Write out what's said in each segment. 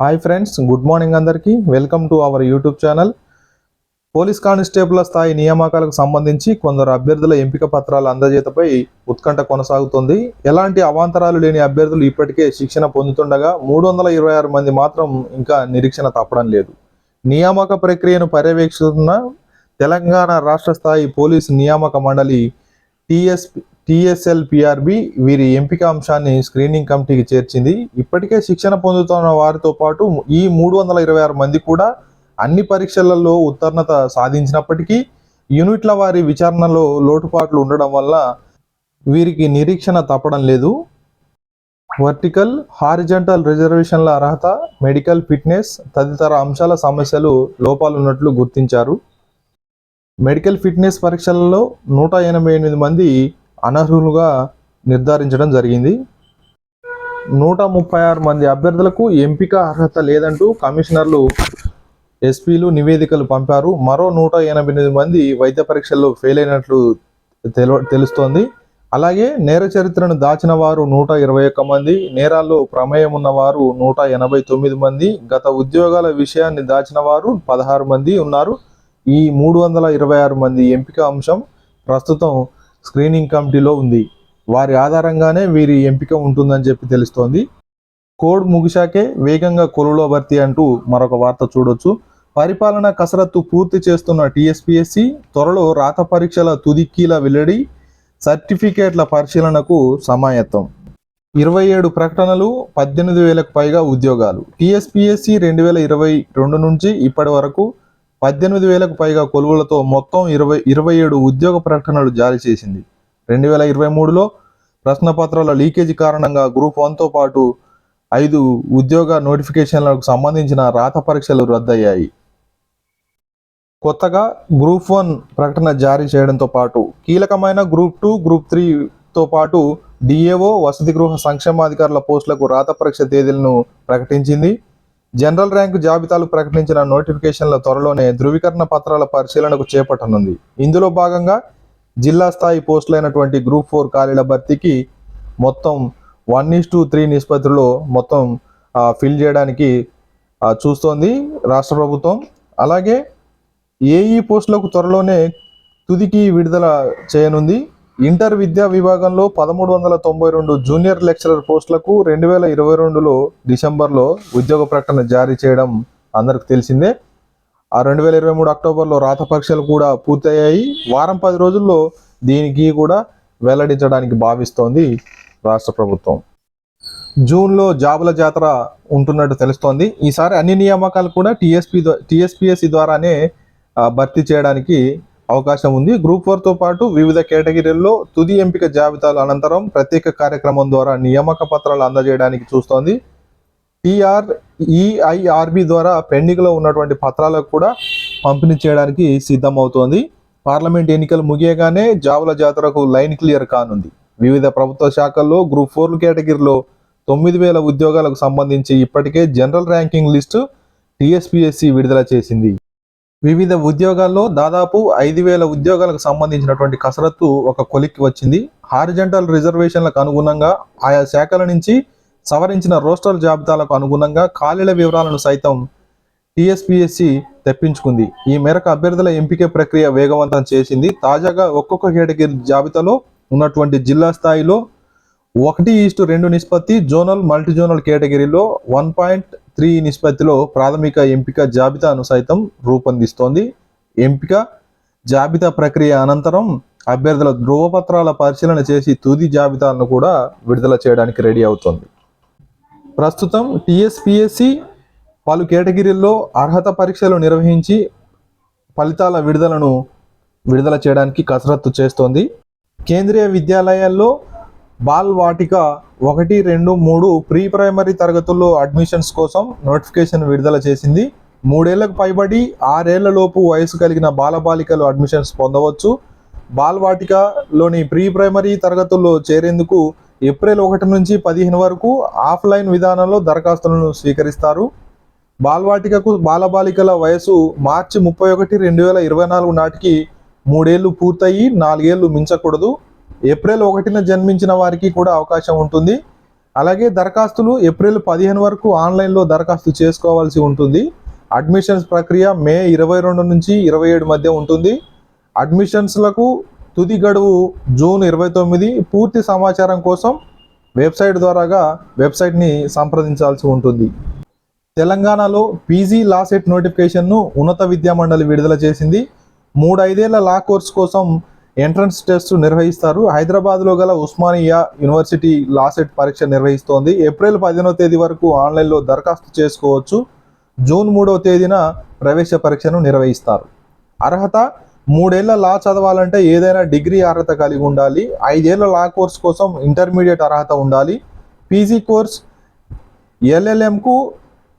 Hi friends good morning అందరికీ. Welcome to our YouTube channel police constable స్థాయి నియామకాలకు సంబంధించి కొందరు అభ్యర్థుల ఎంపిక పత్రాల అందజేతపై ఉత్కంఠ కొనసాగుతుంది. ఎలాంటి అవాంతరాలు లేని అభ్యర్థులు ఇప్పటికే శిక్షణ పొందుతుండగా మూడు వందల ఇరవై ఆరు మంది మాత్రం ఇంకా నిరీక్షణ తప్పడం లేదు. నియామక ప్రక్రియను పర్యవేక్షిస్తున్న తెలంగాణ రాష్ట్ర స్థాయి పోలీసు నియామక మండలి టిఎస్ టిఎస్ఎల్ పిఆర్బి వీరి ఎంపిక అంశాన్ని స్క్రీనింగ్ కమిటీకి చేర్చింది. ఇప్పటికే శిక్షణ పొందుతున్న వారితో పాటు ఈ మూడు వందల ఇరవై ఆరు మంది కూడా అన్ని పరీక్షలలో ఉత్తీర్ణత సాధించినప్పటికీ యూనిట్ల వారి విచారణలో లోటుపాట్లు ఉండడం వల్ల వీరికి నిరీక్షణ తప్పడం లేదు. వర్టికల్ హారిజంటల్ రిజర్వేషన్ల అర్హత మెడికల్ ఫిట్నెస్ తదితర అంశాల సమస్యలు లోపాలున్నట్లు గుర్తించారు. మెడికల్ ఫిట్నెస్ పరీక్షలలో నూట ఎనభై ఎనిమిది మంది అనర్హులుగా నిర్ధారించడం జరిగింది. నూట ముప్పై ఆరు మంది అభ్యర్థులకు ఎంపిక అర్హత లేదంటూ కమిషనర్లు ఎస్పీలు నివేదికలు పంపారు. మరో నూట ఎనభై ఎనిమిది మంది వైద్య పరీక్షల్లో ఫెయిల్ అయినట్లు తెలు తెలుస్తోంది. అలాగే నేర చరిత్రను దాచిన వారు నూట ఇరవై ఒక్క మంది నేరాల్లో ప్రమేయం ఉన్నవారు నూట ఎనభై తొమ్మిది మంది గత ఉద్యోగాల విషయాన్ని దాచిన వారు పదహారు మంది ఉన్నారు. ఈ మూడు వందల ఇరవై ఆరు మంది ఎంపిక అంశం ప్రస్తుతం స్క్రీనింగ్ కమిటీలో ఉంది. వారి ఆధారంగానే వీరి ఎంపిక ఉంటుందని చెప్పి తెలుస్తోంది. కోడ్ ముగిశాకే వేగంగా కొలులో భర్తీ అంటూ మరొక వార్త చూడొచ్చు. పరిపాలన కసరత్తు పూర్తి చేస్తున్న టీఎస్పీఎస్సి త్వరలో రాత పరీక్షల తుదికీల వెల్లడి సర్టిఫికేట్ల పరిశీలనకు సమాయత్తం. ఇరవై ఏడు ప్రకటనలు పద్దెనిమిది వేలకు పైగా ఉద్యోగాలు. టీఎస్పీఎస్సి రెండు వేల ఇరవై రెండు నుంచి ఇప్పటి వరకు పద్దెనిమిది వేలకు పైగా కొలువులతో మొత్తం ఇరవై ఇరవై ఏడు ఉద్యోగ ప్రకటనలు జారీ చేసింది. రెండు వేల ఇరవై మూడులో ప్రశ్నపత్రాల లీకేజీ కారణంగా గ్రూప్ వన్తో పాటు ఐదు ఉద్యోగ నోటిఫికేషన్లకు సంబంధించిన రాత పరీక్షలు రద్దయ్యాయి. కొత్తగా గ్రూప్ వన్ ప్రకటన జారీ చేయడంతో పాటు కీలకమైన గ్రూప్ టూ గ్రూప్ త్రీతో పాటు డిఏఓ వసతి గృహ సంక్షేమాధికారుల పోస్టులకు రాత పరీక్ష తేదీలను ప్రకటించింది. జనరల్ ర్యాంకు జాబితాలు ప్రకటించిన నోటిఫికేషన్ల త్వరలోనే ధృవీకరణ పత్రాల పరిశీలనకు చేపట్టనుంది. ఇందులో భాగంగా జిల్లా స్థాయి పోస్టులైనటువంటి గ్రూప్ ఫోర్ ఖాళీల భర్తీకి మొత్తం వన్ ఈస్ టూ త్రీ నిష్పత్తిలో మొత్తం ఫిల్ చేయడానికి చూస్తోంది రాష్ట్ర ప్రభుత్వం. అలాగే ఏఈ పోస్టులకు త్వరలోనే తుదికి విడుదల చేయనుంది. ఇంటర్ విద్యా విభాగంలో పదమూడు వందల తొంభై రెండు జూనియర్ లెక్చరర్ పోస్టులకు రెండు వేల ఇరవై రెండులో డిసెంబర్లో ఉద్యోగ ప్రకటన జారీ చేయడం అందరికి తెలిసిందే. ఆ రెండు వేల ఇరవై మూడు అక్టోబర్లో రాత పరీక్షలు కూడా పూర్తయ్యాయి. వారం పది రోజుల్లో దీనికి కూడా వెల్లడించడానికి భావిస్తోంది రాష్ట్ర ప్రభుత్వం. జూన్లో జాబుల జాతర ఉంటున్నట్టు తెలుస్తోంది. ఈసారి అన్ని నియామకాలు కూడా టీఎస్పీ టీఎస్పీఎస్సి ద్వారానే భర్తీ చేయడానికి అవకాశం ఉంది. గ్రూప్ ఫోర్తో పాటు వివిధ కేటగిరీల్లో తుది ఎంపిక జాబితాల అనంతరం ప్రత్యేక కార్యక్రమం ద్వారా నియామక పత్రాలు అందజేయడానికి చూస్తోంది. టిఆర్ఈఐఆర్బి ద్వారా పెండింగ్లో ఉన్నటువంటి పత్రాలకు కూడా పంపిణీ చేయడానికి సిద్ధమవుతోంది. పార్లమెంట్ ఎన్నికలు ముగియగానే జాబుల జాతరకు లైన్ క్లియర్ కానుంది. వివిధ ప్రభుత్వ శాఖల్లో గ్రూప్ ఫోర్ కేటగిరీలో తొమ్మిది వేల ఉద్యోగాలకు సంబంధించి ఇప్పటికే జనరల్ ర్యాంకింగ్ లిస్టు టీఎస్పీఎస్సి విడుదల చేసింది. వివిధ ఉద్యోగాల్లో దాదాపు ఐదు వేల ఉద్యోగాలకు సంబంధించినటువంటి కసరత్తు ఒక కొలిక్కి వచ్చింది. హారిజంటల్ రిజర్వేషన్లకు అనుగుణంగా ఆయా శాఖల నుంచి సవరించిన రోస్టర్ జాబితాలకు అనుగుణంగా ఖాళీల వివరాలను సైతం టీఎస్పీఎస్సి తెప్పించుకుంది. ఈ మేరకు అభ్యర్థుల ఎంపిక ప్రక్రియ వేగవంతం చేసింది. తాజాగా ఒక్కొక్క కేటగిరీ జాబితాలో ఉన్నటువంటి జిల్లా స్థాయిలో ఒకటి ఈస్టు రెండు నిష్పత్తి జోనల్ మల్టీ జోనల్ కేటగిరీలో వన్ పాయింట్ త్రీ నిష్పత్తిలో ప్రాథమిక ఎంపిక జాబితాను సైతం రూపొందిస్తోంది. ఎంపిక జాబితా ప్రక్రియ అనంతరం అభ్యర్థుల ధృవపత్రాల పరిశీలన చేసి తుది జాబితాలను కూడా విడుదల చేయడానికి రెడీ అవుతోంది. ప్రస్తుతం టిఎస్పిఎస్సి పలు కేటగిరీల్లో అర్హత పరీక్షలు నిర్వహించి ఫలితాల విడుదలను విడుదల చేయడానికి కసరత్తు చేస్తోంది. కేంద్రీయ విద్యాలయాల్లో బాల్ వాటిక ఒకటి రెండు మూడు ప్రీ ప్రైమరీ తరగతుల్లో అడ్మిషన్స్ కోసం నోటిఫికేషన్ విడుదల చేసింది. మూడేళ్ళకు పైబడి ఆరేళ్ళ లోపు వయసు కలిగిన బాలబాలికలు అడ్మిషన్స్ పొందవచ్చు. బాల్వాటికలోని ప్రీ ప్రైమరీ తరగతుల్లో చేరేందుకు ఏప్రిల్ ఒకటి నుంచి పదిహేను వరకు ఆఫ్లైన్ విధానంలో దరఖాస్తులను స్వీకరిస్తారు. బాల్వాటికకు బాలబాలికల వయసు మార్చి ముప్పై ఒకటి రెండు వేల ఇరవై నాలుగు నాటికి మూడేళ్ళు పూర్తయి నాలుగేళ్ళు మించకూడదు. ఏప్రిల్ ఒకటిన జన్మించిన వారికి కూడా అవకాశం ఉంటుంది. అలాగే దరఖాస్తులు ఏప్రిల్ పదిహేను వరకు ఆన్లైన్లో దరఖాస్తు చేసుకోవాల్సి ఉంటుంది. అడ్మిషన్స్ ప్రక్రియ మే ఇరవై రెండు నుంచి ఇరవై ఏడు మధ్య ఉంటుంది. అడ్మిషన్స్లకు తుది గడువు జూన్ ఇరవై తొమ్మిది. పూర్తి సమాచారం కోసం వెబ్సైట్ ద్వారాగా వెబ్సైట్ని సంప్రదించాల్సి ఉంటుంది. తెలంగాణలో పీజీ లా సెట్ నోటిఫికేషన్ను ఉన్నత విద్యా మండలి విడుదల చేసింది. మూడైదేళ్ళ లా కోర్స్ కోసం ఎంట్రన్స్ టెస్ట్ నిర్వహిస్తారు. హైదరాబాద్లో గల ఉస్మానియా యూనివర్సిటీ లా సెట్ పరీక్ష నిర్వహిస్తోంది. ఏప్రిల్ పదిహేనవ తేదీ వరకు ఆన్లైన్లో దరఖాస్తు చేసుకోవచ్చు. జూన్ మూడవ తేదీన ప్రవేశ పరీక్షను నిర్వహిస్తారు. అర్హత మూడేళ్ళ లా చదవాలంటే ఏదైనా డిగ్రీ అర్హత కలిగి ఉండాలి. ఐదేళ్ళ లా కోర్స్ కోసం ఇంటర్మీడియట్ అర్హత ఉండాలి. పీజీ కోర్స్ ఎల్ఎల్ఎంకు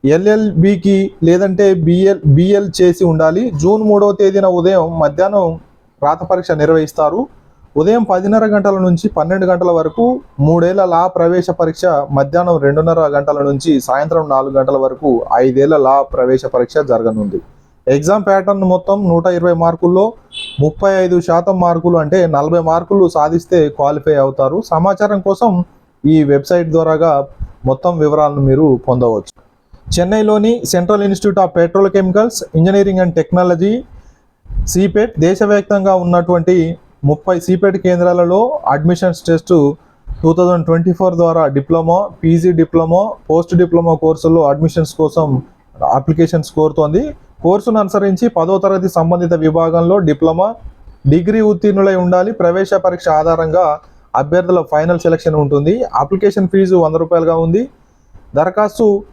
ఎల్ఎల్బికి లేదంటే బిఎల్ బిఎల్ చేసి ఉండాలి. జూన్ మూడవ తేదీన ఉదయం మధ్యాహ్నం రాత పరీక్ష నిర్వహిస్తారు. ఉదయం పదిన్నర గంటల నుంచి పన్నెండు గంటల వరకు మూడేళ్ళ లా ప్రవేశ పరీక్ష మధ్యాహ్నం రెండున్నర గంటల నుంచి సాయంత్రం నాలుగు గంటల వరకు ఐదేళ్ళ లా ప్రవేశ పరీక్ష జరగనుంది. ఎగ్జామ్ ప్యాటర్న్ మొత్తం నూట ఇరవై మార్కుల్లో ముప్పై ఐదు శాతం మార్కులు అంటే నలభై మార్కులు సాధిస్తే క్వాలిఫై అవుతారు. సమాచారం కోసం ఈ వెబ్సైట్ ద్వారాగా మొత్తం వివరాలను మీరు పొందవచ్చు. చెన్నైలోని central institute of petrol chemicals engineering and technology CIPET దేశవ్యాప్తంగా ఉన్నటువంటి ముప్పై సిపెట్ కేంద్రాలలో admissions test two thousand twenty four ద్వారా diploma PG diploma post diploma కోర్సుల్లో అడ్మిషన్స్ కోసం అప్లికేషన్స్ కోరుతోంది. కోర్సును అనుసరించి పదో తరగతి సంబంధిత విభాగంలో డిప్లొమా డిగ్రీ ఉత్తీర్ణులై ఉండాలి. ప్రవేశ పరీక్ష ఆధారంగా అభ్యర్థుల ఫైనల్ సెలక్షన్ ఉంటుంది. అప్లికేషన్ ఫీజు వంద రూపాయలుగా ఉంది. దరఖాస్తు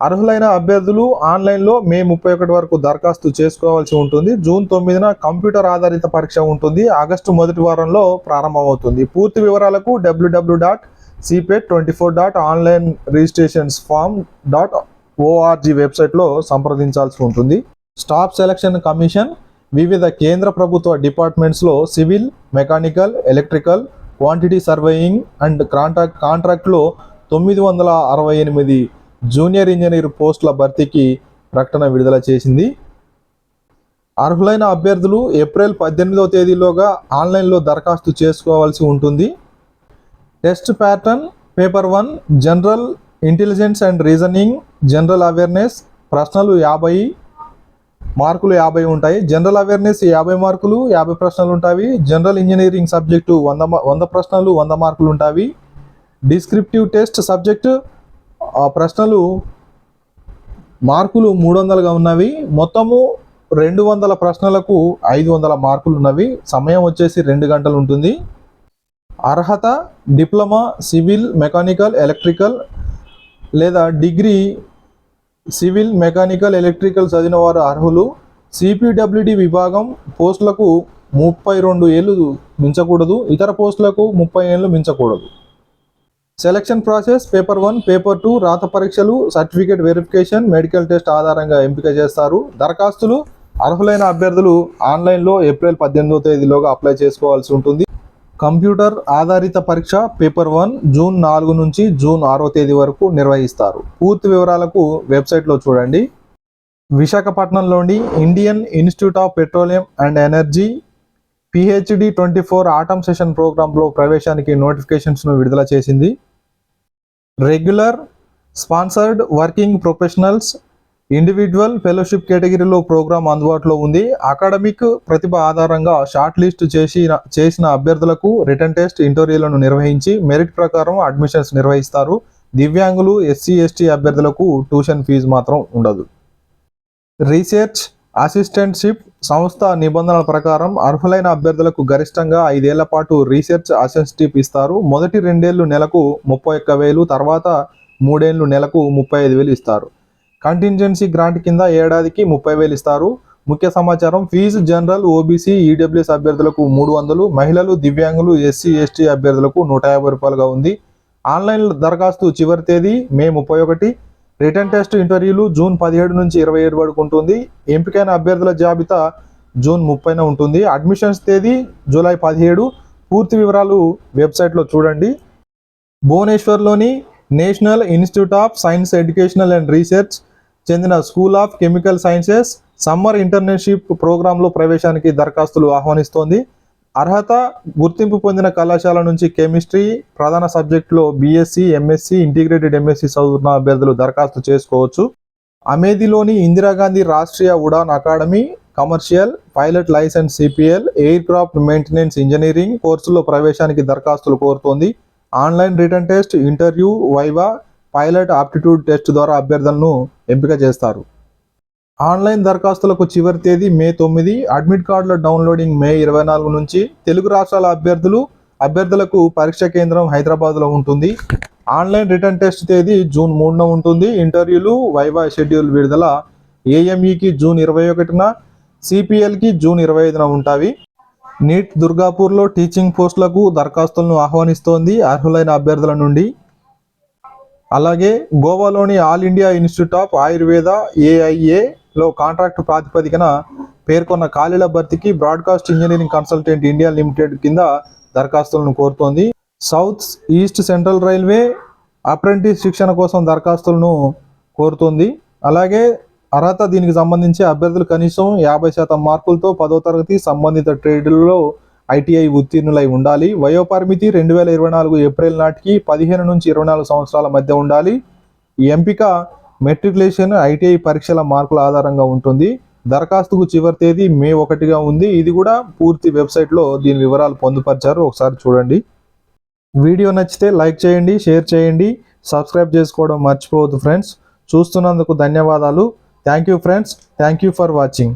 అర్హులైన అభ్యర్థులు ఆన్లైన్లో మే ముప్పై ఒకటి వరకు దరఖాస్తు చేసుకోవాల్సి ఉంటుంది. జూన్ తొమ్మిదిన కంప్యూటర్ ఆధారిత పరీక్ష ఉంటుంది. ఆగస్టు మొదటి వారంలో ప్రారంభమవుతుంది. పూర్తి వివరాలకు WWW dot CIPET twenty four dot online registrations form dot ORG వెబ్సైట్లో సంప్రదించాల్సి ఉంటుంది. స్టాఫ్ సెలక్షన్ కమిషన్ వివిధ కేంద్ర ప్రభుత్వ డిపార్ట్మెంట్స్లో civil mechanical electrical quantity surveying and contract కాంట్రాక్ట్లో తొమ్మిది వందల అరవై ఎనిమిది జూనియర్ ఇంజనీర్ పోస్టుల భర్తీకి ప్రకటన విడుదల చేసింది. అర్హులైన అభ్యర్థులు ఏప్రిల్ పద్దెనిమిదవ తేదీలోగా ఆన్లైన్లో దరఖాస్తు చేసుకోవాల్సి ఉంటుంది. Test pattern paper one general intelligence and reasoning general awareness ప్రశ్నలు యాభై మార్కులు యాభై ఉంటాయి. జనరల్ అవేర్నెస్ యాభై మార్కులు యాభై ప్రశ్నలు ఉంటాయి. జనరల్ ఇంజనీరింగ్ సబ్జెక్టు వంద వంద ప్రశ్నలు వంద మార్కులు ఉంటాయి. డిస్క్రిప్టివ్ టెస్ట్ సబ్జెక్టు ఆ ప్రశ్నలు మార్కులు మూడు వందలుగా ఉన్నవి. మొత్తము రెండు వందల ప్రశ్నలకు ఐదు వందల మార్కులు ఉన్నవి సమయం వచ్చేసి రెండు గంటలు ఉంటుంది. అర్హత డిప్లొమా సివిల్ మెకానికల్ ఎలక్ట్రికల్ లేదా డిగ్రీ సివిల్ మెకానికల్ ఎలక్ట్రికల్ చదివిన వారు అర్హులు. సిపిడబ్ల్యూడి విభాగం పోస్టులకు ముప్పై రెండు ఏళ్ళు మించకూడదు. ఇతర పోస్టులకు ముప్పై ఏళ్ళు మించకూడదు. Selection process paper one paper two రాత పరీక్షలు సర్టిఫికేట్ వెరిఫికేషన్ మెడికల్ టెస్ట్ ఆధారంగా ఎంపిక చేస్తారు. దరఖాస్తులు అర్హులైన అభ్యర్థులు ఆన్లైన్లో ఏప్రిల్ పద్దెనిమిదో తేదీలోగా అప్లై చేసుకోవాల్సి ఉంటుంది. కంప్యూటర్ ఆధారిత పరీక్ష పేపర్ వన్ జూన్ నాలుగు నుంచి జూన్ ఆరో తేదీ వరకు నిర్వహిస్తారు. పూర్తి వివరాలకు వెబ్సైట్లో చూడండి. విశాఖపట్నంలోని Indian institute of petroleum and energy PhD twenty four autumn session ప్రోగ్రాంలో ప్రవేశానికి నోటిఫికేషన్స్ను విడుదల చేసింది. Regular sponsored working professionals individual fellowship కేటగిరీలో ప్రోగ్రాం అందుబాటులో ఉంది. అకాడమిక్ ప్రతిభ ఆధారంగా షార్ట్ లిస్ట్ చేసి చేసిన అభ్యర్థులకు రిటర్న్ టెస్ట్ ఇంటర్వ్యూలను నిర్వహించి మెరిట్ ప్రకారం అడ్మిషన్స్ నిర్వహిస్తారు. దివ్యాంగులు ఎస్సీ ఎస్టీ అభ్యర్థులకు ట్యూషన్ ఫీజు మాత్రం ఉండదు. రీసెర్చ్ అసిస్టెంట్షిప్ సంస్థ నిబంధనల ప్రకారం అర్హులైన అభ్యర్థులకు గరిష్టంగా ఐదేళ్ళ పాటు రీసెర్చ్ అసిస్టెంట్షిప్ ఇస్తారు. మొదటి రెండేళ్ళు నెలకు ముప్పై ఒక్క వేలు తర్వాత మూడేళ్ళు నెలకు ముప్పై ఐదు వేలు ఇస్తారు. కంటింజెన్సీ గ్రాంట్ కింద ఏడాదికి ముప్పై వేలు ఇస్తారు. ముఖ్య సమాచారం ఫీజు జనరల్ ఓబీసీ ఈడబ్ల్యూఎస్ అభ్యర్థులకు మూడు వందలు మహిళలు దివ్యాంగులు ఎస్సీ ఎస్టీ అభ్యర్థులకు నూట యాభై రూపాయలుగా ఉంది. ఆన్లైన్ దరఖాస్తు చివరి తేదీ మే ముప్పై ఒకటి. రిటర్న్ టెస్ట్ ఇంటర్వ్యూలు జూన్ పదిహేడు నుంచి ఇరవై ఏడు వరకు ఉంటుంది. ఎంపికైన అభ్యర్థుల జాబితా జూన్ ముప్పైన ఉంటుంది. అడ్మిషన్స్ తేదీ జూలై పదిహేడు. పూర్తి వివరాలు వెబ్సైట్లో చూడండి. భువనేశ్వర్లోని national institute of science educational and research చెందిన school of chemical sciences summer internship ప్రోగ్రాంలో ప్రవేశానికి దరఖాస్తులు ఆహ్వానిస్తోంది. అర్హత గుర్తింపు పొందిన కళాశాల నుంచి కెమిస్ట్రీ ప్రధాన సబ్జెక్టులో బీఎస్సీ ఎంఎస్సీ ఇంటిగ్రేటెడ్ ఎంఎస్సీ చదువుతున్న అభ్యర్థులు దరఖాస్తు చేసుకోవచ్చు. అమేధిలోని Indira Gandhi Rashtriya Udaan academy commercial pilot licence CPL air craft maintenance engineering కోర్సులో ప్రవేశానికి దరఖాస్తులు కోరుతోంది. Online written test interview viva pilot aptitude test ద్వారా అభ్యర్థులను ఎంపిక చేస్తారు. ఆన్లైన్ దరఖాస్తులకు చివరి తేదీ మే తొమ్మిది అడ్మిట్ కార్డుల డౌన్లోడింగ్ మే ఇరవై నాలుగు నుంచి తెలుగు రాష్ట్రాల అభ్యర్థులు అభ్యర్థులకు పరీక్ష కేంద్రం హైదరాబాద్లో ఉంటుంది. ఆన్లైన్ రిటర్న్ టెస్ట్ తేదీ జూన్ మూడున ఉంటుంది. ఇంటర్వ్యూలు వైవా షెడ్యూల్ విడుదల ఏఎంఈకి జూన్ ఇరవై ఒకటిన సిపిఎల్కి జూన్ ఇరవై ఐదున ఉంటాయి. నీట్ దుర్గాపూర్లో టీచింగ్ పోస్టులకు దరఖాస్తులను ఆహ్వానిస్తోంది అర్హులైన అభ్యర్థుల నుండి. అలాగే గోవాలోని all India institute of Ayurveda AIA లో కాంట్రాక్ట్ ప్రాతిపదికన పేర్కొన్న ఖాళీల భర్తీకి broadcast engineering consultant India limited కింద దరఖాస్తులను కోరుతోంది. South east central railway apprentice శిక్షణ కోసం దరఖాస్తులను కోరుతుంది. అలాగే అర్హత దీనికి సంబంధించి అభ్యర్థులు కనీసం యాభై శాతం మార్కులతో పదో తరగతి సంబంధిత ట్రేడ్లలో ఐటీఐ ఉత్తీర్ణులై ఉండాలి. వయోపరిమితి రెండు వేల ఇరవై నాలుగు ఏప్రిల్ నాటికి పదిహేను నుంచి ఇరవై నాలుగు సంవత్సరాల మధ్య ఉండాలి. ఈ ఎంపిక మెట్రికులేషన్ ఐటీఐ పరీక్షల మార్కుల ఆధారంగా ఉంటుంది. దరఖాస్తుకు చివరి తేదీ మే ఒకటిగా ఉంది. ఇది కూడా పూర్తి వెబ్సైట్లో దీని వివరాలు పొందుపరిచారు. ఒకసారి చూడండి. వీడియో నచ్చితే లైక్ చేయండి షేర్ చేయండి. సబ్స్క్రైబ్ చేసుకోవడం మర్చిపోవద్దు ఫ్రెండ్స్. చూస్తున్నందుకు ధన్యవాదాలు. Thank you friends. Thank you for watching.